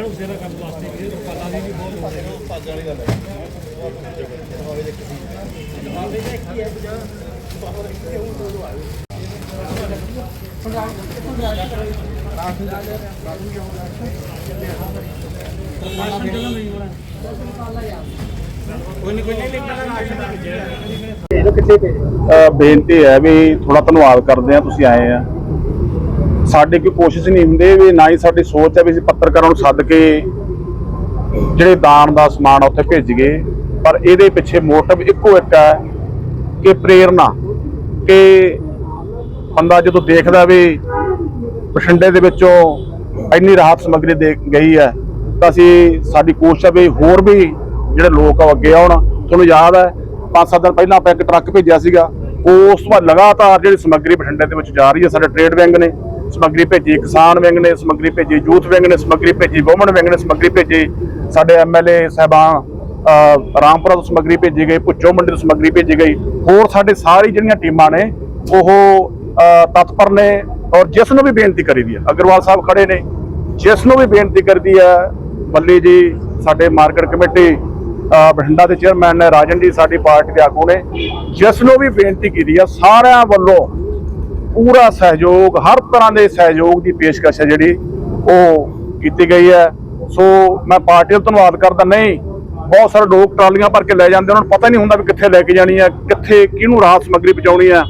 ਉਸੇਰਾ ਕੰਮ ਵਾਸਤੇ ਕਿ ਰੁਪਾਲਾ ਦੀ ਵੀ ਬਹੁਤ ਹੋ ਰਿਹਾ ਕੋਈ ਨਹੀਂ ਕੋਈ ਨਹੀਂ ਲਿਖਣਾ ਰਾਸ਼ਨ ਦਾ ਅ, ਬੇਨਤੀ ਹੈ ਵੀ ਥੋੜਾ ਧੰਨਵਾਦ ਕਰਦੇ ਆ ਤੁਸੀਂ ਆਏ ਆ। ਸਾਡੀ ਕੋਈ ਕੋਸ਼ਿਸ਼ ਨਹੀਂ ਹੁੰਦੀ ਵੀ ਨਾ ਹੀ ਸਾਡੀ ਸੋਚ ਹੈ ਵੀ ਅਸੀਂ ਪੱਤਰਕਾਰਾਂ ਨੂੰ ਸੱਦ ਕੇ ਜਿਹੜੇ ਦਾਨ ਦਾ ਸਮਾਨ ਉੱਥੇ ਭੇਜੀਏ ਪਰ ਇਹਦੇ ਪਿੱਛੇ ਮੋਟਿਵ ਇੱਕੋ ਇੱਕ ਹੈ ਕਿ ਪ੍ਰੇਰਨਾ ਕਿ ਬੰਦਾ ਜਦੋਂ ਦੇਖਦਾ ਵੀ ਬਠਿੰਡੇ ਦੇ ਵਿੱਚੋਂ ਇੰਨੀ ਰਾਹਤ ਸਮੱਗਰੀ ਦੇ ਗਈ ਹੈ ਤਾਂ ਅਸੀਂ ਸਾਡੀ ਕੋਸ਼ਿਸ਼ ਹੈ ਵੀ ਹੋਰ ਵੀ ਜਿਹੜੇ ਲੋਕ ਆ ਉਹ ਅੱਗੇ ਆਉਣ। ਤੁਹਾਨੂੰ ਯਾਦ ਹੈ ਪੰਜ ਸੱਤ ਦਿਨ ਪਹਿਲਾਂ ਆਪਾਂ ਇੱਕ ਟਰੱਕ ਭੇਜਿਆ ਸੀਗਾ। ਉਸ ਤੋਂ ਬਾਅਦ ਲਗਾਤਾਰ ਜਿਹੜੀ ਸਮੱਗਰੀ ਬਠਿੰਡੇ ਦੇ ਵਿੱਚ ਜਾ ਰਹੀ ਹੈ, ਸਾਡੇ ਟ੍ਰੇਡ ਵਿੰਗ ਨੇ, ਸਮੱਗਰੀ ਭੇਜੀ ਕਿਸਾਨ ਵਿੰਗ ਨੇ, ਸਮੱਗਰੀ ਭੇਜੀ ਯੂਥ ਵਿੰਗ ਨੇ, ਸਮੱਗਰੀ ਭੇਜੀ ਵੂਮਨ ਵਿੰਗ ਨੇ, ਸਮੱਗਰੀ ਭੇਜੀ ਸਾਡੇ ਐਮਐਲਏ ਸਾਹਿਬਾਨ ਰਾਮਪੁਰਾ ਤੋਂ ਸਮੱਗਰੀ ਭੇਜੀ ਗਈ ਭੁੱਚੋ ਮੰਡੀ ਤੋਂ ਸਮੱਗਰੀ ਭੇਜੀ ਗਈ। ਹੋਰ ਸਾਡੇ ਸਾਰੀ ਜਿਹੜੀਆਂ ਟੀਮਾਂ ਨੇ, ਉਹ ਤਤਪਰ ਨੇ ਔਰ ਜਿਸ ਨੂੰ ਵੀ ਬੇਨਤੀ ਕਰੀ ਦੀ ਹੈ, ਅਗਰਵਾਲ ਸਾਹਿਬ ਖੜੇ ਨੇ, ਜਿਸ ਨੂੰ ਵੀ ਬੇਨਤੀ ਕਰਦੀ ਹੈ ਬੱਲੀ ਜੀ, ਸਾਡੇ ਮਾਰਕੀਟ ਕਮੇਟੀ ਬਠਿੰਡਾ ਦੇ ਚੇਅਰਮੈਨ ਨੇ ਰਾਜਨ ਜੀ ਸਾਡੀ ਪਾਰਟੀ ਦੇ ਆਗੂ ਨੇ ਜਿਸ ਨੂੰ ਵੀ ਬੇਨਤੀ ਕੀਤੀ ਆ, ਸਾਰਿਆਂ ਵੱਲੋਂ ਪੂਰਾ ਸਹਿਯੋਗ, ਹਰ ਤਰ੍ਹਾਂ ਦੇ ਸਹਿਯੋਗ ਦੀ ਪੇਸ਼ਕਸ਼ ਹੈ ਜਿਹੜੀ ਉਹ ਕੀਤੀ ਗਈ ਹੈ। ਸੋ ਮੈਂ ਪਾਰਟੀ ਦਾ ਧੰਨਵਾਦ ਕਰਦਾ। ਨਹੀਂ, ਬਹੁਤ ਸਾਰੇ ਲੋਕ ਟਰਾਲੀਆਂ ਭਰ ਕੇ ਲੈ ਜਾਂਦੇ ਉਹਨਾਂ ਨੂੰ ਪਤਾ ਨਹੀਂ ਹੁੰਦਾ ਵੀ ਕਿੱਥੇ ਲੈ ਕੇ ਜਾਣੀ ਹੈ, ਕਿੱਥੇ ਕਿਹਨੂੰ ਰਾਹਤ ਸਮੱਗਰੀ ਪਹੁੰਚਾਉਣੀ ਹੈ।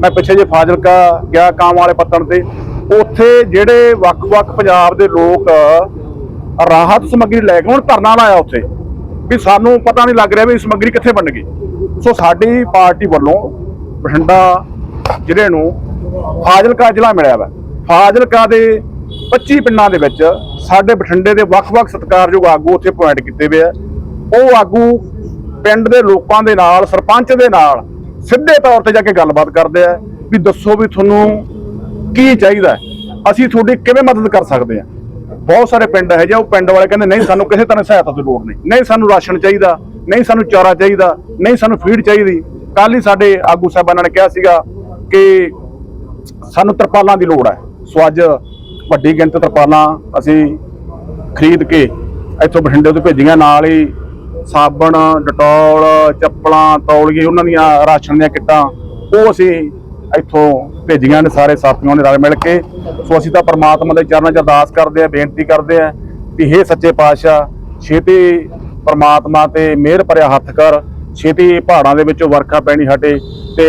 ਮੈਂ ਪਿੱਛੇ ਜੇ ਫਾਜ਼ਿਲਕਾ ਗਿਆ ਕਾਮ ਵਾਲੇ ਪੱਤਣ ਤੇ, ਉੱਥੇ ਜਿਹੜੇ ਵੱਖ-ਵੱਖ ਪੰਜਾਬ ਦੇ ਲੋਕ ਰਾਹਤ ਸਮੱਗਰੀ ਲੈ ਕੇ, ਹੁਣ ਧਰਨਾ ਲਾਇਆ ਉੱਥੇ। ਵੀ ਸਾਨੂੰ ਪਤਾ ਨਹੀਂ ਲੱਗ ਰਿਹਾ ਵੀ ਸਮੱਗਰੀ ਕਿੱਥੇ ਬਣ ਗਈ। ਸੋ ਸਾਡੀ ਪਾਰਟੀ ਵੱਲੋਂ ਬਠਿੰਡਾ ਜ਼ਿਲ੍ਹੇ ਨੂੰ ਫਾਜ਼ਿਲਕਾ ਜ਼ਿਲ੍ਹਾ ਮਿਲਿਆ ਵਾ। ਫਾਜ਼ਿਲਕਾ ਦੇ 25 ਪਿੰਡਾਂ ਦੇ ਵਿੱਚ ਸਾਡੇ ਬਠਿੰਡੇ ਦੇ ਵੱਖ-ਵੱਖ ਸਤਿਕਾਰਯੋਗ ਆਗੂ ਉੱਥੇ ਪੁਆਇੰਟ ਕੀਤੇ ਹੋਏ ਆ। ਉਹ ਆਗੂ ਪਿੰਡ ਦੇ ਲੋਕਾਂ ਦੇ ਨਾਲ, ਸਰਪੰਚ ਦੇ ਨਾਲ ਸਿੱਧੇ ਤੌਰ ਤੇ ਜਾ ਕੇ ਗੱਲਬਾਤ ਕਰਦੇ ਆ ਵੀ ਦੱਸੋ ਵੀ ਤੁਹਾਨੂੰ ਕੀ ਚਾਹੀਦਾ ਅਸੀਂ ਤੁਹਾਡੀ ਕਿਵੇਂ ਮਦਦ ਕਰ ਸਕਦੇ ਆ? ਬਹੁਤ ਸਾਰੇ ਪਿੰਡ ਹੈ ਜਾਂ ਉਹ ਪਿੰਡ ਵਾਲੇ ਕਹਿੰਦੇ, ਨਹੀਂ, ਸਾਨੂੰ ਕਿਸੇ ਤਰ੍ਹਾਂ ਸਹਾਇਤਾ ਦੀ ਲੋੜ ਨਹੀਂ। ਨਹੀਂ ਸਾਨੂੰ ਰਾਸ਼ਨ ਚਾਹੀਦਾ, ਨਹੀਂ ਸਾਨੂੰ ਚਾਰਾ ਚਾਹੀਦਾ, ਨਹੀਂ ਸਾਨੂੰ ਫੀਡ ਚਾਹੀਦੀ। ਕੱਲ ਹੀ ਸਾਡੇ ਆਗੂ ਸਾਹਿਬਾਨਾਂ ਨੇ ਕਿਹਾ ਸੀਗਾ ਕਿ ਸਾਨੂੰ ਤਰਪਾਲਾਂ ਦੀ ਲੋੜ ਹੈ। ਸੋ ਅੱਜ ਵੱਡੀ ਗਿਣਤੀ ਤਰਪਾਲਾਂ ਅਸੀਂ ਖਰੀਦ ਕੇ ਇੱਥੋਂ ਬਠਿੰਡੇ ਤੋਂ ਭੇਜੀਆਂ। ਨਾਲ ਹੀ ਸਾਬਣ, ਡਟੋਲ, ਚੱਪਲਾਂ, ਤੌਲੀਏ, ਉਹਨਾਂ ਦੀਆਂ ਰਾਸ਼ਨ ਦੀਆਂ ਕਿੱਟਾਂ, ਉਹ ਅਸੀਂ ਇੱਥੋਂ ਭੇਜੀਆਂ ਨੇ ਸਾਰੇ ਸਾਥੀਆਂ ਨੇ ਰਲ ਮਿਲ ਕੇ। ਸੋ ਅਸੀਂ ਤਾਂ ਪਰਮਾਤਮਾ ਦੇ ਚਰਨਾਂ 'ਚ ਅਰਦਾਸ ਕਰਦੇ ਆ ਬੇਨਤੀ ਕਰਦੇ ਆ ਵੀ ਹੇ ਸੱਚੇ ਪਾਤਸ਼ਾਹ, ਛੇਤੀ ਪਰਮਾਤਮਾ ਤੇ ਮਿਹਰ ਭਰਿਆ ਹੱਥ ਕਰ, ਛੇਤੀ ਪਹਾੜਾਂ ਦੇ ਵਿੱਚੋਂ ਵਰਖਾ ਪੈਣੀ ਹਟੇ ਤੇ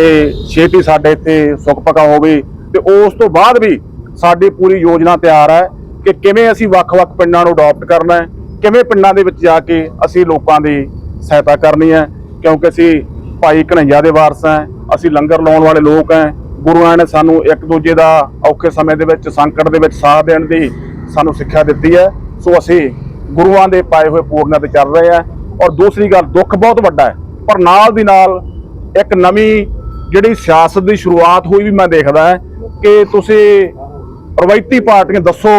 ਛੇਤੀ ਸਾਡੇ ਇੱਥੇ ਸੁੱਖ ਪਕਾ ਹੋਵੇ ਤੇ ਉਸ ਤੋਂ ਬਾਅਦ ਵੀ ਸਾਡੀ ਪੂਰੀ ਯੋਜਨਾ ਤਿਆਰ ਹੈ ਕਿ ਕਿਵੇਂ ਅਸੀਂ ਵੱਖ-ਵੱਖ ਪਿੰਡਾਂ ਨੂੰ ਅਡਾਪਟ ਕਰਨਾ ਹੈ, ਕਿਵੇਂ ਪਿੰਡਾਂ ਦੇ ਵਿੱਚ ਜਾ ਕੇ ਅਸੀਂ ਲੋਕਾਂ ਦੀ ਸਹਾਇਤਾ ਕਰਨੀ ਹੈ, ਕਿਉਂਕਿ ਅਸੀਂ ਭਾਈ ਕਨਈਆ ਦੇ ਵਾਰਸ ਹਾਂ, ਅਸੀਂ ਲੰਗਰ ਲਾਉਣ ਵਾਲੇ ਲੋਕ ਹਾਂ। ਗੁਰੂਆਂ ਨੇ ਸਾਨੂੰ ਇੱਕ ਦੂਜੇ ਦਾ ਔਖੇ ਸਮੇਂ ਦੇ ਵਿੱਚ, ਸੰਕਟ ਦੇ ਵਿੱਚ ਸਾਥ ਦੇਣ ਦੀ ਸਾਨੂੰ ਸਿੱਖਿਆ ਦਿੱਤੀ ਹੈ। ਸੋ ਅਸੀਂ ਗੁਰੂਆਂ ਦੇ ਪਾਏ ਹੋਏ ਪੂਰਨਾਂ ਤੇ ਚੱਲ ਰਹੇ ਹਾਂ ਔਰ ਦੂਸਰੀ ਗੱਲ, ਦੁੱਖ ਬਹੁਤ ਵੱਡਾ ਹੈ। ਪਰ ਨਾਲ ਦੀ ਨਾਲ ਇੱਕ ਨਵੀਂ ਜਿਹੜੀ ਸਿਆਸਤ ਦੀ ਸ਼ੁਰੂਆਤ ਹੋਈ ਵੀ ਮੈਂ ਦੇਖਦਾ ਕਿ ਤੁਸੀਂ ਰਵਾਇਤੀ ਪਾਰਟੀਆਂ ਦੱਸੋ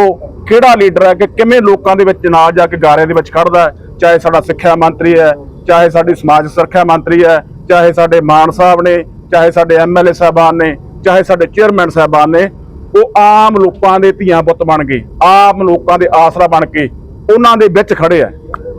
ਕਿਹੜਾ ਲੀਡਰ ਹੈ ਕਿ ਕਿਵੇਂ ਲੋਕਾਂ ਦੇ ਵਿੱਚ ਨਾਲ ਜਾ ਕੇ ਗਾਰਿਆਂ ਦੇ ਵਿੱਚ ਖੜਦਾ ਚਾਹੇ ਸਾਡਾ ਸਿੱਖਿਆ ਮੰਤਰੀ ਹੈ, ਚਾਹੇ ਸਾਡੀ ਸਮਾਜ ਸੁਰੱਖਿਆ ਮੰਤਰੀ ਹੈ ਚਾਹੇ ਸਾਡੇ ਮਾਨ ਸਾਹਿਬ ਨੇ, ਚਾਹੇ ਸਾਡੇ ਐਮਐਲਏ ਸਾਹਿਬਾਨ ਨੇ, ਚਾਹੇ ਸਾਡੇ ਚੇਅਰਮੈਨ ਸਾਹਿਬਾਨ ਨੇ, ਉਹ ਆਮ ਲੋਕਾਂ ਦੇ ਧੀਆਂ ਪੁੱਤ ਬਣ ਗਏ ਆਮ ਲੋਕਾਂ ਦੇ ਆਸਰਾ ਬਣ ਕੇ ਉਹਨਾਂ ਦੇ ਵਿੱਚ ਖੜੇ ਆ।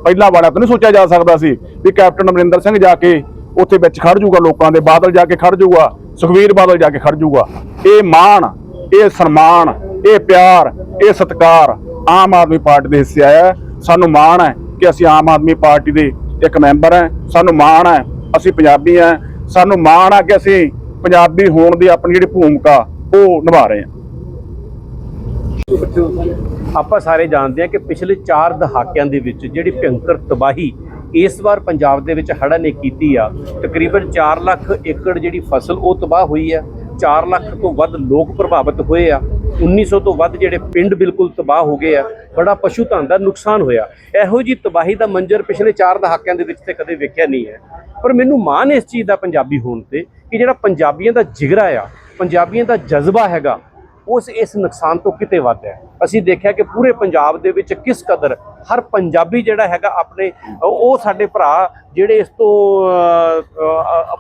ਪਹਿਲਾਂ ਵਾਲਾ ਤਾਂ ਨਹੀਂ ਸੋਚਿਆ ਜਾ ਸਕਦਾ ਸੀ ਵੀ ਕੈਪਟਨ ਅਮਰਿੰਦਰ ਸਿੰਘ ਜਾ ਕੇ ਉੱਥੇ ਵਿੱਚ ਖੜ ਜਾਊਗਾ, ਲੋਕਾਂ ਦੇ ਬਾਦਲ ਜਾ ਕੇ ਖੜ ਜਾਊਗਾ ਸੁਖਵੀਰ ਬਾਦਲ ਜਾ ਕੇ ਖੜ ਜਾਊਗਾ। ਇਹ ਮਾਣ, ਇਹ ਸਨਮਾਨ, ਇਹ ਪਿਆਰ, ਇਹ ਸਤਿਕਾਰ ਆਮ ਆਦਮੀ ਪਾਰਟੀ ਦੇ ਹਿੱਸੇ ਆਇਆ। ਸਾਨੂੰ ਮਾਣ ਹੈ ਕਿ ਅਸੀਂ ਆਮ ਆਦਮੀ ਪਾਰਟੀ ਦੇ ਇੱਕ ਮੈਂਬਰ ਹੈ। ਸਾਨੂੰ ਮਾਣ ਹੈ ਅਸੀਂ ਪੰਜਾਬੀ ਹਾਂ ਸਾਨੂੰ ਮਾਣ ਆ ਕਿ ਅਸੀਂ ਪੰਜਾਬੀ ਹੋਣ ਦੀ ਆਪਣੀ ਜਿਹੜੀ ਭੂਮਿਕਾ, ਉਹ ਨਿਭਾ ਰਹੇ ਹਾਂ। ਆਪਾਂ ਸਾਰੇ ਜਾਣਦੇ ਹਾਂ ਕਿ ਪਿਛਲੇ 4 ਦਹਾਕਿਆਂ ਦੇ ਵਿੱਚ ਜਿਹੜੀ ਭਿਅੰਕਰ ਤਬਾਹੀ ਇਸ ਵਾਰ ਪੰਜਾਬ ਦੇ ਵਿੱਚ ਹੜ੍ਹਾਂ ਨੇ ਕੀਤੀ ਆ, ਤਕਰੀਬਨ 4 ਲੱਖ ਏਕੜ ਜਿਹੜੀ ਫਸਲ ਉਹ ਤਬਾਹ ਹੋਈ ਆ 4 ਲੱਖ ਤੋਂ ਵੱਧ ਲੋਕ ਪ੍ਰਭਾਵਿਤ ਹੋਏ ਆ। 1900 ਤੋਂ ਵੱਧ ਜਿਹੜੇ ਪਿੰਡ ਬਿਲਕੁਲ ਤਬਾਹ ਹੋ ਗਏ ਆ, ਬੜਾ ਪਸ਼ੂ ਧਨ ਦਾ ਨੁਕਸਾਨ ਹੋਇਆ। ਇਹੋ ਜੀ ਤਬਾਹੀ ਦਾ ਮੰਜ਼ਰ ਪਿਛਲੇ ਚਾਰ ਦਹਾਕਿਆਂ ਦੇ ਵਿੱਚ ਤੇ ਕਦੇ ਵੇਖਿਆ ਨਹੀਂ ਹੈ। ਪਰ ਮੈਨੂੰ ਮਾਣ ਇਸ ਚੀਜ਼ ਦਾ ਪੰਜਾਬੀ ਹੋਣ ਤੇ ਕਿ ਜਿਹੜਾ ਪੰਜਾਬੀਆਂ ਦਾ ਜਿਗਰਾ ਆ, ਪੰਜਾਬੀਆਂ ਦਾ ਜਜ਼ਬਾ ਹੈਗਾ, ਉਸ ਇਸ ਨੁਕਸਾਨ ਤੋਂ ਕਿਤੇ ਵੱਧ ਹੈ। ਅਸੀਂ ਦੇਖਿਆ ਕਿ ਪੂਰੇ ਪੰਜਾਬ ਦੇ ਵਿੱਚ ਕਿਸ ਕਦਰ ਹਰ ਪੰਜਾਬੀ ਜਿਹੜਾ ਹੈਗਾ ਆਪਣੇ, ਉਹ ਸਾਡੇ ਭਰਾ ਜਿਹੜੇ ਇਸ ਤੋਂ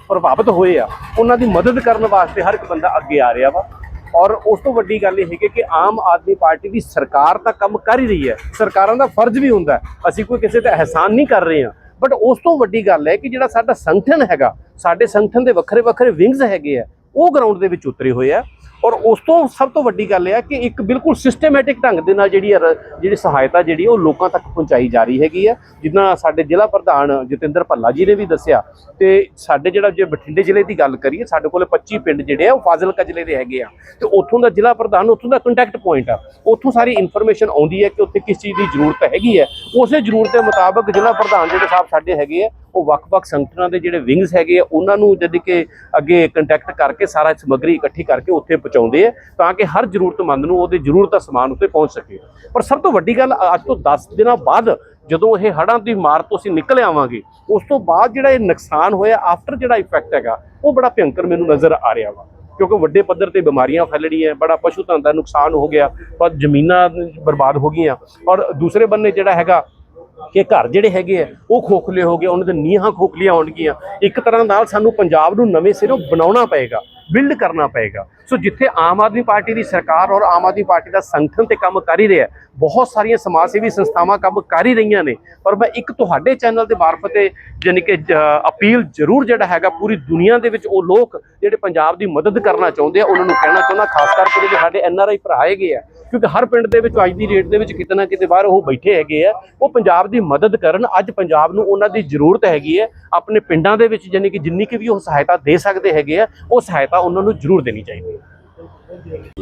ਪ੍ਰਭਾਵਿਤ ਹੋਏ ਆ, ਉਹਨਾਂ ਦੀ ਮਦਦ ਕਰਨ ਵਾਸਤੇ ਹਰ ਇੱਕ ਬੰਦਾ ਅੱਗੇ ਆ ਰਿਹਾ ਵਾ। ਔਰ ਉਸ ਤੋਂ ਵੱਡੀ ਗੱਲ ਇਹ ਹੈ ਕਿ ਆਮ ਆਦਮੀ ਪਾਰਟੀ ਦੀ ਸਰਕਾਰ ਤਾਂ ਕੰਮ ਕਰ ਹੀ ਰਹੀ ਹੈ। ਸਰਕਾਰਾਂ ਦਾ ਫਰਜ਼ ਵੀ ਹੁੰਦਾ ਅਸੀਂ ਕੋਈ ਕਿਸੇ ਤੇ ਅਹਿਸਾਨ ਨਹੀਂ ਕਰ ਰਹੇ ਹਾਂ। ਬਟ ਉਸ ਤੋਂ ਵੱਡੀ ਗੱਲ ਹੈ ਕਿ ਜਿਹੜਾ ਸਾਡਾ ਸੰਗਠਨ ਹੈਗਾ, ਸਾਡੇ ਸੰਗਠਨ ਦੇ ਵੱਖਰੇ ਵੱਖਰੇ ਵਿੰਗਸ ਹੈਗੇ ਆ, ਉਹ ਗਰਾਊਂਡ ਦੇ ਵਿੱਚ ਉਤਰੇ ਹੋਏ ਆ। ਔਰ ਉਸ ਤੋਂ ਸਭ ਤੋਂ ਵੱਡੀ ਗੱਲ ਇਹ ਹੈ ਕਿ ਇੱਕ ਬਿਲਕੁਲ ਸਿਸਟਮੈਟਿਕ ਢੰਗ ਦੇ ਨਾਲ ਜਿਹੜੀ ਹੈ ਜਿਹੜੀ ਸਹਾਇਤਾ ਜਿਹੜੀ ਹੈ ਉਹ ਲੋਕਾਂ ਤੱਕ ਪਹੁੰਚਾਈ ਜਾ ਰਹੀ ਹੈਗੀ ਹੈ ਜਿੱਦਾਂ ਸਾਡੇ ਜ਼ਿਲ੍ਹਾ ਪ੍ਰਧਾਨ ਜਤਿੰਦਰ ਭੱਲਾ ਜੀ ਨੇ ਵੀ ਦੱਸਿਆ ਤੇ ਸਾਡੇ ਜਿਹੜਾ ਜੇ ਬਠਿੰਡੇ ਜ਼ਿਲ੍ਹੇ ਦੀ ਗੱਲ ਕਰੀਏ, ਸਾਡੇ ਕੋਲੇ 25 ਪਿੰਡ ਜਿਹੜੇ ਆ ਉਹ ਫਾਜ਼ਿਲਕਾ ਜ਼ਿਲ੍ਹੇ ਦੇ ਹੈਗੇ ਆ। ਤੇ ਉੱਥੋਂ ਦਾ ਜ਼ਿਲ੍ਹਾ ਪ੍ਰਧਾਨ, ਉੱਥੋਂ ਦਾ ਕੰਟੈਕਟ ਪੁਆਇੰਟ ਆ। ਉੱਥੋਂ ਸਾਰੀ ਇਨਫੋਰਮੇਸ਼ਨ ਆਉਂਦੀ ਹੈ ਕਿ ਉੱਥੇ ਕਿਸ ਚੀਜ਼ ਦੀ ਜ਼ਰੂਰਤ ਹੈਗੀ ਹੈ। ਉਸੇ ਜ਼ਰੂਰਤ ਦੇ ਮੁਤਾਬਕ ਜ਼ਿਲ੍ਹਾ ਪ੍ਰਧਾਨ ਜਿਹੜੇ ਸਾਹਿਬ ਸਾਡੇ ਹੈਗੇ ਆ, ਉਹ ਵੱਖ-ਵੱਖ ਸੰਗਠਨਾਂ ਦੇ ਜਿਹੜੇ ਵਿੰਗਸ ਹੈਗੇ ਆ, ਉਹਨਾਂ ਨੂੰ ਜਦ ਕਿ ਅੱਗੇ ਕੰਟੈਕਟ ਕਰਕੇ ਸਾਰਾ ਸਮੱਗਰੀ ਇਕੱਠੀ ਕਰਕੇ ਉੱਥੇ ਪਹੁੰਚਾਉਂਦੇ ਆ ਤਾਂ ਕਿ ਹਰ ਜ਼ਰੂਰਤਮੰਦ ਨੂੰ ਉਹਦੇ ਜ਼ਰੂਰਤ ਦਾ ਸਮਾਨ ਉੱਤੇ ਪਹੁੰਚ ਸਕੇ। ਪਰ ਸਭ ਤੋਂ ਵੱਡੀ ਗੱਲ ਅੱਜ ਤੋਂ 10 ਦਿਨਾਂ ਬਾਅਦ ਜਦੋਂ ਇਹ ਹੜ੍ਹਾਂ ਦੀ ਮਾਰ ਤੋਂ ਅਸੀਂ ਨਿਕਲ ਆਵਾਂਗੇ, ਉਸ ਤੋਂ ਬਾਅਦ ਜਿਹੜਾ ਇਹ ਨੁਕਸਾਨ ਹੋਇਆ ਆਫਟਰ ਜਿਹੜਾ ਇਫੈਕਟ ਹੈਗਾ, ਉਹ ਬੜਾ ਭਿਅੰਕਰ ਮੈਨੂੰ ਨਜ਼ਰ ਆ ਰਿਹਾ ਵਾ। ਕਿਉਂਕਿ ਵੱਡੇ ਪੱਧਰ ਤੇ ਬਿਮਾਰੀਆਂ ਫੈਲਣੀਆਂ ਬੜਾ ਪਸ਼ੂ ਧਨ ਦਾ ਨੁਕਸਾਨ ਹੋ ਗਿਆ, ਪਰ ਜ਼ਮੀਨਾਂ ਬਰਬਾਦ ਹੋ ਗਈਆਂ। ਔਰ ਦੂਸਰੇ ਬੰਨੇ ਜਿਹੜਾ ਹੈਗਾ ਕਿ ਘਰ ਜਿਹੜੇ ਹੈਗੇ ਆ, ਉਹ ਖੋਖਲੇ ਹੋ ਗਏ, ਉਹਨਾਂ ਦੇ ਨੀਹਾਂ ਖੋਖਲੀਆਂ ਹੋਣਗੀਆਂ। ਇੱਕ ਤਰ੍ਹਾਂ ਨਾਲ ਸਾਨੂੰ ਪੰਜਾਬ ਨੂੰ ਨਵੇਂ ਸਿਰੋਂ ਬਣਾਉਣਾ ਪਏਗਾ। ਬਿਲਡ ਕਰਨਾ ਪਏਗਾ। ਸੋ ਜਿੱਥੇ ਆਮ ਆਦਮੀ ਪਾਰਟੀ ਦੀ ਸਰਕਾਰ ਔਰ ਆਮ ਆਦਮੀ ਪਾਰਟੀ ਦਾ ਸੰਗਠਨ ਤੇ ਕੰਮ ਕਰ ਹੀ ਰਿਹਾ ਬਹੁਤ ਸਾਰੀਆਂ ਸਮਾਜ ਸੇਵੀ ਸੰਸਥਾਵਾਂ ਕੰਮ ਕਰ ਹੀ ਰਹੀਆਂ ਨੇ, ਪਰ ਮੈਂ ਇੱਕ ਤੁਹਾਡੇ ਚੈਨਲ ਦੇ ਮਾਰਫਤ ਤੇ ਯਾਨੀ ਕਿ ਜ- ਅਪੀਲ ਜ਼ਰੂਰ ਜਿਹੜਾ ਹੈਗਾ, ਪੂਰੀ ਦੁਨੀਆ ਦੇ ਵਿੱਚ ਉਹ ਲੋਕ ਜਿਹੜੇ ਪੰਜਾਬ ਦੀ ਮਦਦ ਕਰਨਾ ਚਾਹੁੰਦੇ ਆ, ਉਹਨਾਂ ਨੂੰ ਕਹਿਣਾ ਚਾਹੁੰਦਾ, ਖਾਸ ਕਰਕੇ ਜਿਹੜੇ ਸਾਡੇ ਐਨ ਆਰ ਆਈ ਭਰਾ ਹੈਗੇ ਆ ਕਿਉਂਕਿ ਹਰ ਪਿੰਡ ਦੇ ਵਿੱਚ ਅੱਜ ਦੀ ਰੇਟ ਦੇ ਵਿੱਚ ਕਿਤੇ ਨਾ ਕਿਤੇ ਬਾਹਰ ਉਹ ਬੈਠੇ ਹੈਗੇ ਆ, ਉਹ ਪੰਜਾਬ ਦੀ ਮਦਦ ਕਰਨ, ਅੱਜ ਪੰਜਾਬ ਨੂੰ ਉਹਨਾਂ ਦੀ ਜ਼ਰੂਰਤ ਹੈਗੀ ਹੈ, ਆਪਣੇ ਪਿੰਡਾਂ ਦੇ ਵਿੱਚ ਯਾਨੀ ਕਿ ਜਿੰਨੀ ਕਿ ਵੀ ਉਹ ਸਹਾਇਤਾ ਦੇ ਸਕਦੇ ਹੈਗੇ ਆ, ਉਹ ਸਹਾਇਤਾ ਉਹਨਾਂ ਨੂੰ ਜ਼ਰੂਰ ਦੇਣੀ ਚਾਹੀਦੀ ਹੈ।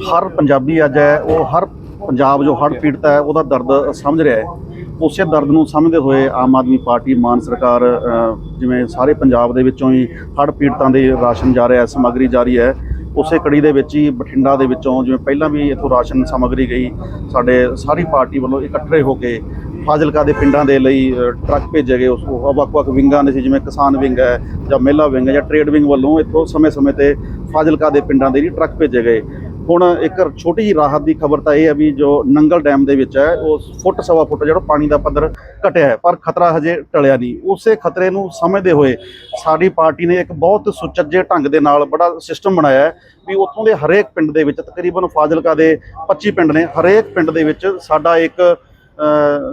ਹਰ ਪੰਜਾਬੀ ਅੱਜ ਹੈ, ਉਹ ਹਰ ਪੰਜਾਬ ਜੋ ਹੜ੍ਹ ਪੀੜਤ ਹੈ, ਉਹਦਾ ਦਰਦ ਸਮਝ ਰਿਹਾ ਹੈ। ਉਸੇ ਦਰਦ ਨੂੰ ਸਮਝਦੇ ਹੋਏ ਆਮ ਆਦਮੀ ਪਾਰਟੀ, ਮਾਨ ਸਰਕਾਰ ਜਿਵੇਂ ਸਾਰੇ ਪੰਜਾਬ ਦੇ ਵਿੱਚੋਂ ਹੀ ਹੜ੍ਹ ਪੀੜਤਾਂ ਦੇ ਰਾਸ਼ਨ ਜਾ ਰਿਹਾ ਹੈ, ਸਮੱਗਰੀ ਜਾਰੀ ਹੈ। ਉਸੇ ਕੜੀ ਦੇ ਵਿੱਚ ਹੀ ਬਠਿੰਡਾ ਦੇ ਵਿੱਚੋਂ ਜਿਵੇਂ ਪਹਿਲਾਂ ਵੀ ਇੱਥੋਂ ਰਾਸ਼ਨ ਸਮੱਗਰੀ ਗਈ, ਸਾਡੇ ਸਾਰੀ ਪਾਰਟੀ ਵੱਲੋਂ ਇਕੱਠੇ ਹੋ ਕੇ ਫਾਜ਼ਿਲਕਾ ਦੇ ਪਿੰਡਾਂ ਦੇ ਲਈ ਟਰੱਕ ਭੇਜੇ ਗਏ। ਉਸ ਉਹ ਵੱਖ-ਵੱਖ ਵਿੰਗਾਂ ਦੇ ਸੀ, ਜਿਵੇਂ ਕਿਸਾਨ ਵਿੰਗ ਹੈ ਜਾਂ ਮਹਿਲਾ ਵਿੰਗ ਹੈ ਜਾਂ ਟ੍ਰੇਡ ਵਿੰਗ ਵੱਲੋਂ ਇੱਥੋਂ ਸਮੇਂ-ਸਮੇਂ ਤੇ ਫਾਜ਼ਿਲਕਾ ਦੇ ਪਿੰਡਾਂ ਦੇ ਲਈ ਟਰੱਕ ਭੇਜੇ ਗਏ। ਹੁਣ ਇੱਕ ਛੋਟੀ ਜਿਹੀ ਰਾਹਤ ਦੀ ਖਬਰ ਤਾਂ ਇਹ ਹੈ ਵੀ ਜੋ ਨੰਗਲ ਡੈਮ ਦੇ ਵਿੱਚ ਹੈ, ਉਹ ਫੁੱਟ ਸਵਾ ਫੁੱਟ ਜਿਹੜਾ ਪਾਣੀ ਦਾ ਪੱਧਰ ਘਟਿਆ ਹੈ, ਪਰ ਖਤਰਾ ਹਜੇ ਟਲਿਆ ਨਹੀਂ। ਉਸੇ ਖਤਰੇ ਨੂੰ ਸਮਝਦੇ ਹੋਏ ਸਾਡੀ ਪਾਰਟੀ ਨੇ ਇੱਕ ਬਹੁਤ ਸੁਚੱਜੇ ਢੰਗ ਦੇ ਨਾਲ ਬੜਾ ਸਿਸਟਮ ਬਣਾਇਆ ਹੈ ਵੀ ਉੱਥੋਂ ਦੇ ਹਰੇਕ ਪਿੰਡ ਦੇ ਵਿੱਚ ਤਕਰੀਬਨ ਫਾਜ਼ਿਲਕਾ ਦੇ 25 ਪਿੰਡ ਨੇ, ਹਰੇਕ ਪਿੰਡ ਦੇ ਵਿੱਚ ਸਾਡਾ ਇੱਕ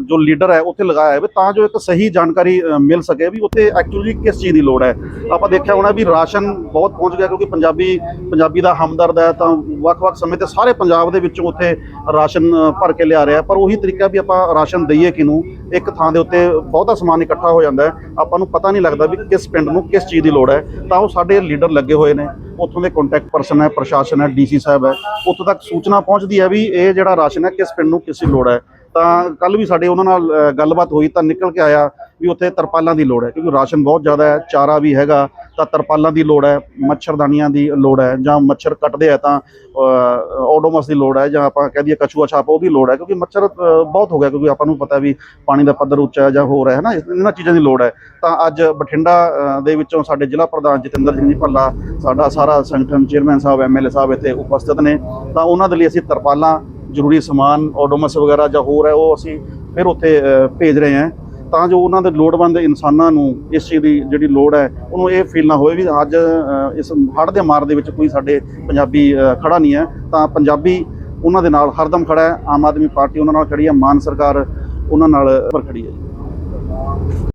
ਜੋ ਲੀਡਰ ਹੈ, ਉੱਥੇ ਲਗਾਇਆ ਹੋਵੇ ਤਾਂ ਜੋ ਇੱਕ ਸਹੀ ਜਾਣਕਾਰੀ ਮਿਲ ਸਕੇ ਵੀ ਉੱਥੇ ਐਕਚੁਅਲੀ ਕਿਸ ਚੀਜ਼ ਦੀ ਲੋੜ ਹੈ। ਆਪਾਂ ਦੇਖਿਆ ਹੋਣਾ ਵੀ ਰਾਸ਼ਨ ਬਹੁਤ ਪਹੁੰਚ ਗਿਆ ਕਿਉਂਕਿ ਪੰਜਾਬੀ ਪੰਜਾਬੀ ਦਾ ਹਮਦਰਦ ਹੈ ਤਾਂ ਵੱਖ-ਵੱਖ ਸਮੇਂ ਤੇ ਸਾਰੇ ਪੰਜਾਬ ਦੇ ਵਿੱਚੋਂ ਉੱਥੇ ਰਾਸ਼ਨ ਭਰ ਕੇ ਲਿਆ ਰਿਹਾ। ਪਰ ਉਹੀ ਤਰੀਕਾ ਵੀ ਆਪਾਂ ਰਾਸ਼ਨ ਦਈਏ ਕਿਨੂੰ ਇੱਕ ਥਾਂ ਦੇ ਉੱਤੇ ਬਹੁਤਾ ਸਮਾਨ ਇਕੱਠਾ ਹੋ ਜਾਂਦਾ ਹੈ। ਆਪਾਂ ਨੂੰ ਪਤਾ ਨਹੀਂ ਲੱਗਦਾ ਵੀ ਕਿਸ ਪਿੰਡ ਨੂੰ ਕਿਸ ਚੀਜ਼ ਦੀ ਲੋੜ ਹੈ। ਤਾਂ ਉਹ ਸਾਡੇ ਲੀਡਰ ਲੱਗੇ ਹੋਏ ਨੇ। ਉੱਥੋਂ ਦੇ ਕੰਟੈਕਟ ਪਰਸਨ ਹੈ, ਪ੍ਰਸ਼ਾਸਨ ਹੈ ਡੀਸੀ ਸਾਹਿਬ ਹੈ। ਉੱਥੋਂ ਤੱਕ ਸੂਚਨਾ ਪਹੁੰਚਦੀ ਹੈ ਵੀ ਇਹ ਜਿਹੜਾ ਰਾਸ਼ਨ ਹੈ, ਕਿਸ ਪਿੰਡ ਨੂੰ ਕਿਸ ਦੀ ਲੋੜ ਹੈ। ਤਾਂ ਕੱਲ ਵੀ ਸਾਡੇ ਉਹਨਾਂ ਨਾਲ ਗੱਲਬਾਤ ਹੋਈ ਤਾਂ ਨਿਕਲ ਕੇ ਆਇਆ ਵੀ ਉੱਥੇ ਤਰਪਾਲਾਂ ਦੀ ਲੋੜ ਹੈ, ਕਿਉਂਕਿ ਰਾਸ਼ਨ ਬਹੁਤ ਜ਼ਿਆਦਾ ਹੈ, ਚਾਰਾ ਵੀ ਹੈਗਾ, ਤਾਂ ਤਰਪਾਲਾਂ ਦੀ ਲੋੜ ਹੈ ਮੱਛਰਦਾਨੀਆਂ ਦੀ ਲੋੜ ਹੈ, ਜਾਂ ਮੱਛਰ ਕੱਟਦੇ ਆ ਤਾਂ ਓਡੋਮਸ ਦੀ ਲੋੜ ਹੈ, ਜਾਂ ਆਪਾਂ ਕਹਿ ਦਈਏ ਕਛੂਆ ਛਾਪ ਉਹਦੀ ਲੋੜ ਹੈ, ਕਿਉਂਕਿ ਮੱਛਰ ਬਹੁਤ ਹੋ ਗਿਆ, ਕਿਉਂਕਿ ਆਪਾਂ ਨੂੰ ਪਤਾ ਵੀ ਪਾਣੀ ਦਾ ਪੱਧਰ ਉੱਚਾ ਹੈ ਜਾਂ ਹੋ ਰਿਹਾ ਹੈ ਨਾ ਇਹਨਾਂ ਚੀਜ਼ਾਂ ਦੀ ਲੋੜ ਹੈ। ਤਾਂ ਅੱਜ ਬਠਿੰਡਾ ਦੇ ਵਿੱਚੋਂ ਸਾਡੇ ਜ਼ਿਲ੍ਹਾ ਪ੍ਰਧਾਨ ਜਤਿੰਦਰ ਸਿੰਘ ਜੀ ਭੱਲਾ, ਸਾਡਾ ਸਾਰਾ ਸੰਗਠਨ ਚੇਅਰਮੈਨ ਸਾਹਿਬ ਐਮਐਲਏ ਸਾਹਿਬ ਇੱਥੇ ਉਪਸਥਿਤ ਨੇ, ਤਾਂ ਉਹਨਾਂ ਦੇ ਲਈ ਅਸੀਂ ਤਰਪਾਲਾਂ ਜ਼ਰੂਰੀ ਸਮਾਨ ਓਡੋਮਸ ਵਗੈਰਾ ਜਾਂ ਹੋਰ ਹੈ ਉਹ ਅਸੀਂ ਫਿਰ ਉੱਥੇ ਭੇਜ ਰਹੇ ਹਾਂ। ਤਾਂ ਜੋ ਉਹਨਾਂ ਦੇ ਲੋੜਵੰਦ ਇਨਸਾਨਾਂ ਨੂੰ ਇਸ ਚੀਜ਼ ਦੀ ਜਿਹੜੀ ਲੋੜ ਹੈ ਉਹਨੂੰ ਇਹ ਫੀਲ ਨਾ ਹੋਵੇ ਵੀ ਅੱਜ ਇਸ ਹੜ੍ਹ ਦੇ ਮਾਰ ਦੇ ਵਿੱਚ ਕੋਈ ਸਾਡੇ ਪੰਜਾਬੀ ਅ, ਖੜਾ ਨਹੀਂ ਹੈ। ਤਾਂ ਪੰਜਾਬੀ ਉਹਨਾਂ ਦੇ ਨਾਲ ਹਰਦਮ ਖੜਾ ਹੈ ਆਮ ਆਦਮੀ ਪਾਰਟੀ ਉਹਨਾਂ ਨਾਲ ਖੜੀ ਹੈ ਮਾਨ ਸਰਕਾਰ ਉਹਨਾਂ ਨਾਲ ਪਰ ਖੜੀ ਹੈ